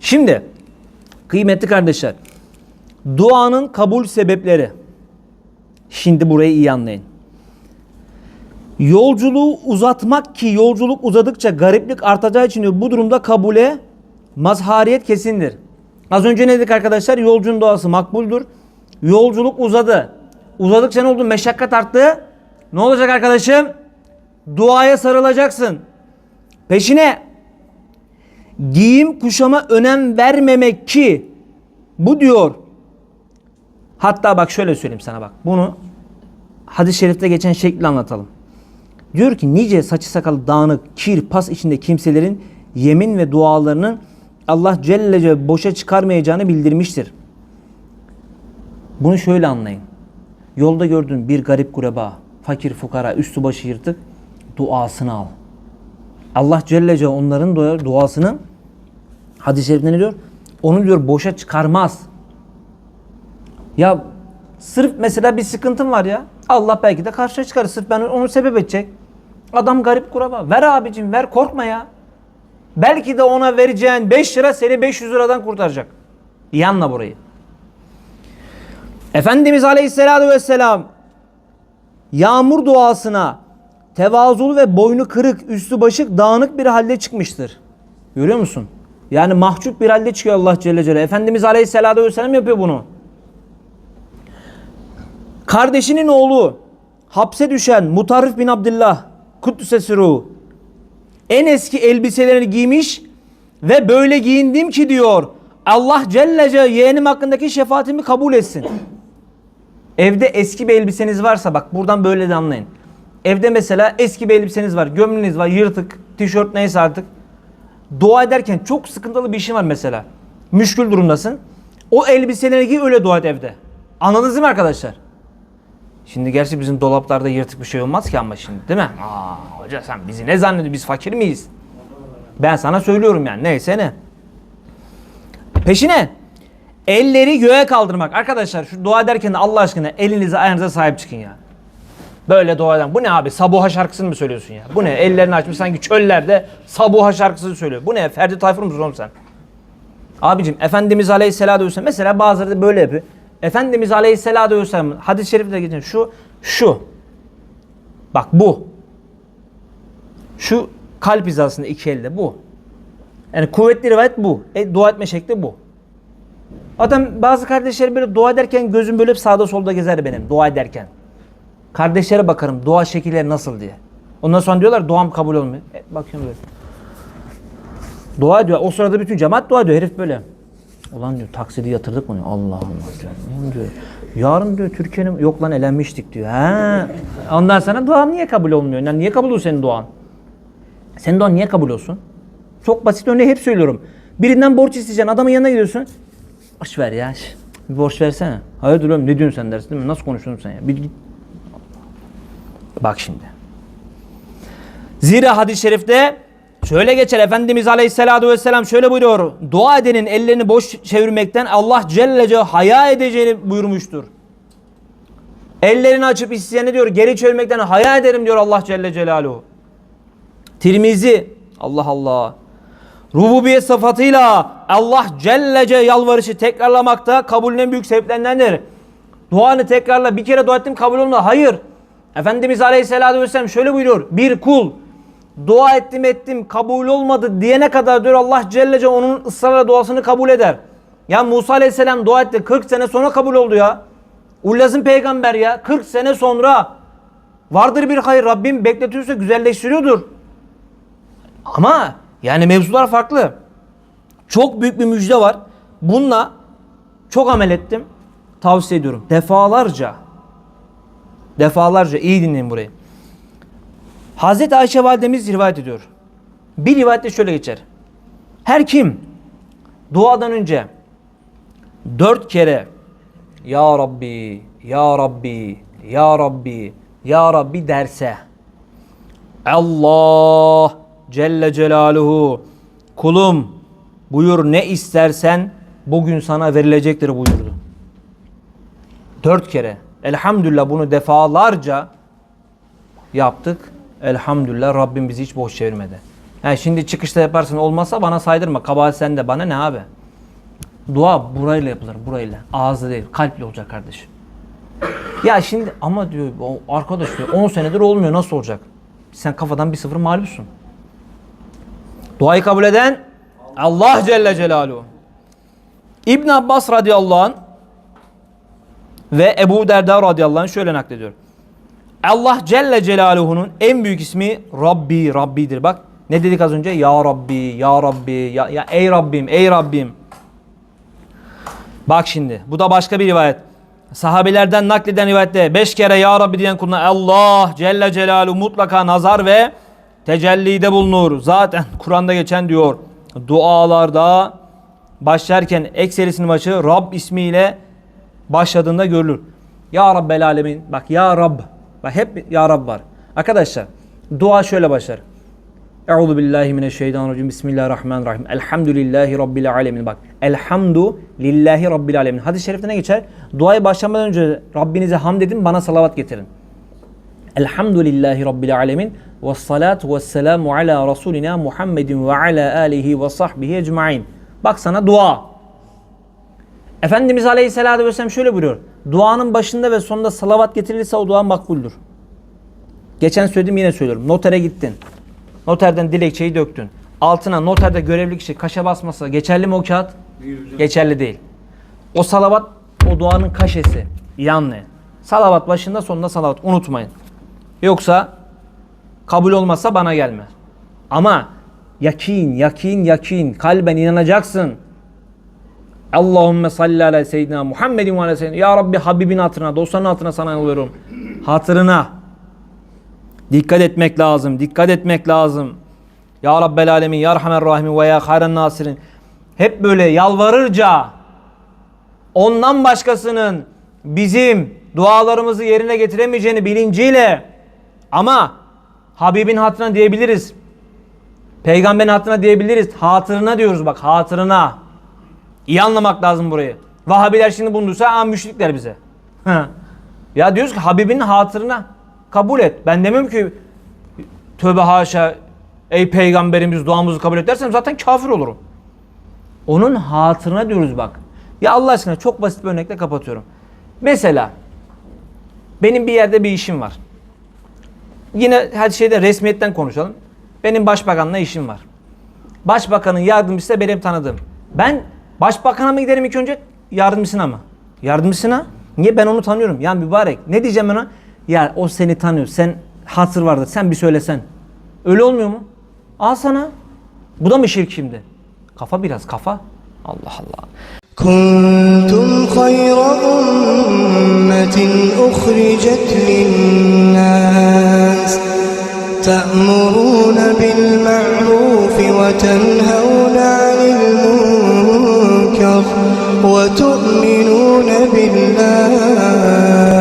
Şimdi kıymetli kardeşler duanın kabul sebepleri. Şimdi burayı iyi anlayın. Yolculuğu uzatmak ki yolculuk uzadıkça gariplik artacağı için diyor, bu durumda kabule mazhariyet kesindir. Az önce ne dedik arkadaşlar? Yolcunun duası makbuldür. Yolculuk uzadı. Uzadıkça ne oldu? Meşakkat arttı. Ne olacak arkadaşım? Duaya sarılacaksın. Peşine giyim kuşama önem vermemek ki bu diyor. Hatta bak şöyle söyleyeyim sana bak. Bunu hadis-i şerifte geçen şekli anlatalım. Diyor ki nice saçı sakalı dağınık, kir, pas içinde kimselerin yemin ve dualarının Allah Celle boşa çıkarmayacağını bildirmiştir. Bunu şöyle anlayın. Yolda gördüğün bir garip kureba, fakir fukara, üstü başı yırtık duasını al. Allah Celle Celle onların dua- duasını hadis-i şerifte ne diyor? Onu diyor boşa çıkarmaz. Ya sırf mesela bir sıkıntım var ya. Allah belki de karşıya çıkarır. Sırf ben onu sebep edecek. Adam garip kuraba. Ver abicim ver korkma ya. Belki de ona vereceğin 5 lira seni 500 liradan kurtaracak. İyi anla burayı. Efendimiz Aleyhisselatü Vesselam yağmur duasına tevazulu ve boynu kırık, üstü başık, dağınık bir halde çıkmıştır. Görüyor musun? Yani mahcup bir halde çıkıyor Allah Celle Celle. Efendimiz Aleyhisselatü Vesselam yapıyor bunu. Kardeşinin oğlu hapse düşen Mutarrif bin Abdullah Kuddüs'e sürû en eski elbiselerini giymiş ve böyle giyindim ki diyor Allah Celle Celle yeğenim hakkındaki şefaatimi kabul etsin. Evde eski bir elbiseniz varsa bak buradan böyle de anlayın. Evde mesela eski bir elbiseniz var, gömleğiniz var, yırtık, tişört neyse artık. Dua ederken çok sıkıntılı bir işin var mesela. Müşkül durumdasın. O elbiseleri giy öyle dua et evde. Anladınız değil mi arkadaşlar? Şimdi gerçi bizim dolaplarda yırtık bir şey olmaz ki ama şimdi değil mi? Aa hoca sen bizi ne zannediyorsun? Biz fakir miyiz? Ben sana söylüyorum yani neyse ne. Peşine elleri göğe kaldırmak. Arkadaşlar şu dua ederken de Allah aşkına elinize ayağınıza sahip çıkın ya. Böyle eden. Bu ne abi? Sabuha şarkısını mı söylüyorsun ya? Bu ne? Ellerini açmış sanki çöllerde Sabuha şarkısını söylüyor. Bu ne? Ferdi Tayfur musun oğlum sen? Abicim Efendimiz Aleyhisselatü Vesselam mesela bazıları da böyle yapıyor. Efendimiz Aleyhisselatü Vesselam hadis-i şerifte geçen şu şu. Bak bu. Şu kalp hizasında iki elde bu. Yani kuvvetli rivayet bu. E, dua etme şekli bu. Adam bazı kardeşlerim böyle dua ederken gözüm böyle sağda solda gezer benim dua ederken. Kardeşlere bakarım dua şekilleri nasıl diye. Ondan sonra diyorlar duam kabul olmuyor. E, bakıyorum böyle. Dua ediyor. O sırada bütün cemaat dua ediyor. Herif böyle. Ulan diyor taksidi yatırdık mı? Allah Allah diyor. Yarın diyor Türkiye'nin yok lan elenmiştik diyor. Ha. Ondan sonra duan niye kabul olmuyor? Yani niye kabul oluyor senin duan? Senin duan niye kabul olsun? Çok basit örneği hep söylüyorum. Birinden borç isteyeceksin. Adamın yanına gidiyorsun. Borç ver ya. Bir borç versene. Hayırdır oğlum ne diyorsun sen dersin değil mi? Nasıl konuşuyorsun sen ya? Bir git. Bak şimdi. Zira hadis-i şerifte şöyle geçer Efendimiz Aleyhisselatü Vesselam şöyle buyuruyor. Dua edenin ellerini boş çevirmekten Allah Celle Celle haya edeceğini buyurmuştur. Ellerini açıp isteyene diyor geri çevirmekten haya ederim diyor Allah Celle Celaluhu. Tirmizi Allah Allah. Rububiyet sıfatıyla Allah Celle Celle yalvarışı tekrarlamakta kabulün en büyük sebeplerindendir. Duanı tekrarla bir kere dua ettim kabul olmadı. Hayır. Efendimiz Aleyhisselatü Vesselam şöyle buyuruyor. Bir kul dua ettim ettim kabul olmadı diyene kadar diyor Allah Celle Celle onun ısrarla duasını kabul eder. Ya Musa Aleyhisselam dua etti 40 sene sonra kabul oldu ya. Ullazın peygamber ya 40 sene sonra. Vardır bir hayır Rabbim bekletiyorsa güzelleştiriyordur. Ama yani mevzular farklı. Çok büyük bir müjde var. Bununla çok amel ettim. Tavsiye ediyorum. Defalarca defalarca iyi dinleyin burayı. Hazreti Ayşe validemiz rivayet ediyor. Bir rivayette şöyle geçer. Her kim duadan önce dört kere Ya Rabbi, Ya Rabbi, Ya Rabbi, Ya Rabbi derse Allah Celle Celaluhu kulum buyur ne istersen bugün sana verilecektir buyurdu. Dört kere. Elhamdülillah bunu defalarca yaptık. Elhamdülillah Rabbim bizi hiç boş çevirmedi. Yani şimdi çıkışta yaparsın olmazsa bana saydırma. Kabahat sende. Bana ne abi? Dua burayla yapılır. Burayla. Ağızla değil. Kalple olacak kardeşim. Ya şimdi ama diyor arkadaş diyor 10 senedir olmuyor nasıl olacak? Sen kafadan bir sıfır mağlupsun. Duayı kabul eden Allah Celle Celaluhu. İbn Abbas radıyallahu anh ve Ebu Derda radıyallahu anh şöyle naklediyor. Allah Celle Celaluhu'nun en büyük ismi Rabbi, Rabbidir. Bak ne dedik az önce? Ya Rabbi, Ya Rabbi, ya, ya ey Rabbim, ey Rabbim. Bak şimdi bu da başka bir rivayet. Sahabelerden nakleden rivayette beş kere Ya Rabbi diyen kuluna Allah Celle Celaluhu mutlaka nazar ve tecellide bulunur. Zaten Kur'an'da geçen diyor dualarda başlarken ekserisinin başı Rab ismiyle başladığında görülür. Ya Rabbel Alemin. Bak Ya Rab. Bak hep Ya Rab var. Arkadaşlar dua şöyle başlar. Euzu billahi mineşşeytanirracim. Bismillahirrahmanirrahim. Elhamdülillahi rabbil alamin. Bak. Elhamdu lillahi rabbil alamin. Hadis-i şerifte ne geçer? Duayı başlamadan önce Rabbinize hamd edin, bana salavat getirin. Elhamdülillahi rabbil alamin. Ve salatu ve selamu ala rasulina Muhammedin ve ala alihi ve sahbihi ecmaîn. Bak sana dua. Efendimiz Aleyhisselatü Vesselam şöyle buyuruyor. Duanın başında ve sonunda salavat getirilirse o dua makbuldür. Geçen söyledim yine söylüyorum. Notere gittin. Noterden dilekçeyi döktün. Altına noterde görevli kişi kaşe basmasa geçerli mi o kağıt? Geçerli değil. O salavat o duanın kaşesi. İyi anlayın. Salavat başında sonunda salavat. Unutmayın. Yoksa kabul olmazsa bana gelme. Ama yakin, yakin, yakin. Kalben inanacaksın. Allahümme salli ala seyyidina Muhammedin ve ala seyyidina. Ya Rabbi Habibin hatırına, dostların hatırına sana yalvarıyorum. Hatırına. Dikkat etmek lazım. Dikkat etmek lazım. Ya Rabbel Alemin, Ya Rahman Rahim ve Ya Hayran Nasirin. Hep böyle yalvarırca ondan başkasının bizim dualarımızı yerine getiremeyeceğini bilinciyle ama Habibin hatırına diyebiliriz. Peygamberin hatırına diyebiliriz. Hatırına diyoruz bak hatırına. İyi anlamak lazım burayı. Vahabiler şimdi bunu duysa aa müşrikler bize. ya diyoruz ki Habibin hatırına kabul et. Ben demiyorum ki tövbe haşa ey peygamberimiz duamızı kabul et dersem zaten kafir olurum. Onun hatırına diyoruz bak. Ya Allah aşkına çok basit bir örnekle kapatıyorum. Mesela benim bir yerde bir işim var. Yine her şeyde resmiyetten konuşalım. Benim başbakanla işim var. Başbakanın yardımcısı da benim tanıdığım. Ben başbakana mı giderim ilk önce yardımcısına mı? Yardımcısına. Niye ben onu tanıyorum? Ya mübarek. Ne diyeceğim ben ona? Ya o seni tanıyor. Sen hatır vardır. Sen bir söylesen. Öyle olmuyor mu? Al sana. Bu da mı şirk şimdi? Kafa biraz kafa. Allah Allah. كنتم خير أمة أخرجت للناس تأمرون بالمعروف وتنهون عن المنكر وتؤمنون بالله.